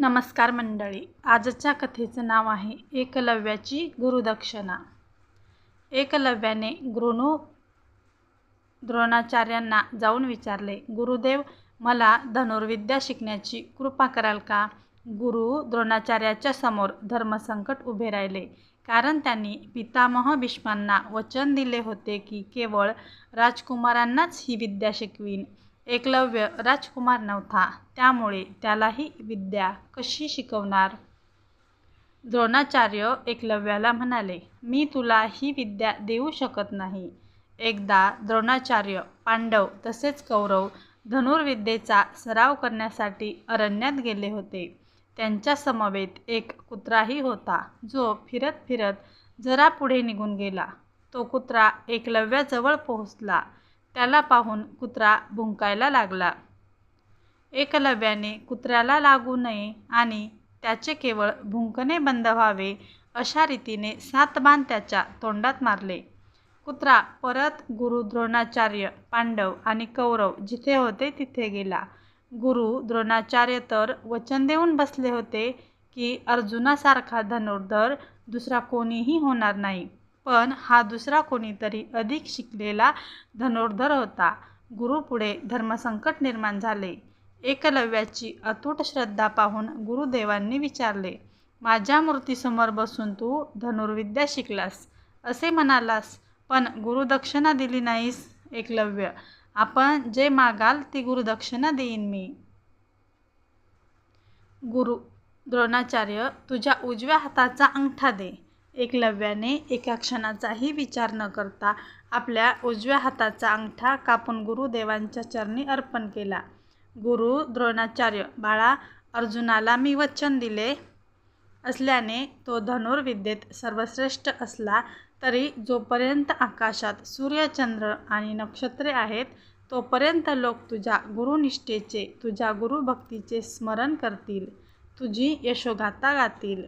नमस्कार मंडळी. आजच्या कथेचं नाव आहे एकलव्याची गुरुदक्षिणा. एकलव्याने गुरुनू द्रोणाचार्यांना जाऊन विचारले गुरुदेव मला धनुर्विद्या शिकण्याची कृपा कराल का? गुरु द्रोणाचार्याच्या समोर धर्मसंकट उभे राहिले. कारण त्यांनी पितामह भीष्मांना वचन दिले होते की केवळ राजकुमारांनाच ही विद्या शिकवीन. एकलव्य राजकुमार नव्हता. त्यामुळे त्यालाही विद्या कशी शिकवणार? द्रोणाचार्य एकलव्याला म्हणाले मी तुला ही विद्या देऊ शकत नाही. एकदा द्रोणाचार्य पांडव तसेच कौरव धनुर्विद्येचा सराव करण्यासाठी अरण्यात गेले होते. त्यांच्या समवेत एक कुत्राही होता जो फिरत फिरत जरा पुढे निघून गेला. तो कुत्रा एकलव्याजवळ पोहोचला. त्याला पाहून कुत्रा भुंकायला लागला. एकलव्याने कुत्र्याला लागू नये आणि त्याचे केवळ भुंकणे बंद व्हावे अशा रीतीने सात बाण त्याच्या तोंडात मारले. कुत्रा परत गुरु द्रोणाचार्य पांडव आणि कौरव जिथे होते तिथे गेला. गुरु द्रोणाचार्य तर वचन देऊन बसले होते की अर्जुनासारखा धनुर्धर दुसरा कोणीही होणार नाही. पण हा दुसरा कोणीतरी अधिक शिकलेला धनुर्धर होता. गुरुपुढे धर्मसंकट निर्माण झाले. एकलव्याची अतूट श्रद्धा पाहून गुरुदेवांनी विचारले माझ्या मूर्तीसमोर बसून तू धनुर्विद्या शिकलास असे म्हणालास पण गुरुदक्षिणा दिली नाहीस एकलव्य. आपण जे मागाल ती गुरुदक्षिणा देईन मी. गुरु द्रोणाचार्य तुझ्या उजव्या हाताचा अंगठा दे. एकलव्याने एका क्षणाचाही विचार न करता आपल्या उजव्या हाताचा अंगठा कापून गुरुदेवांच्या चरणी अर्पण केला. गुरु द्रोणाचार्य बाळा अर्जुनाला मी वचन दिले असल्याने तो धनुर्विद्येत सर्वश्रेष्ठ असला तरी जोपर्यंत आकाशात सूर्यचंद्र आणि नक्षत्रे आहेत तोपर्यंत लोक तुझ्या गुरुनिष्ठेचे तुझ्या गुरुभक्तीचे स्मरण करतील तुझी यशोगाथा गातील.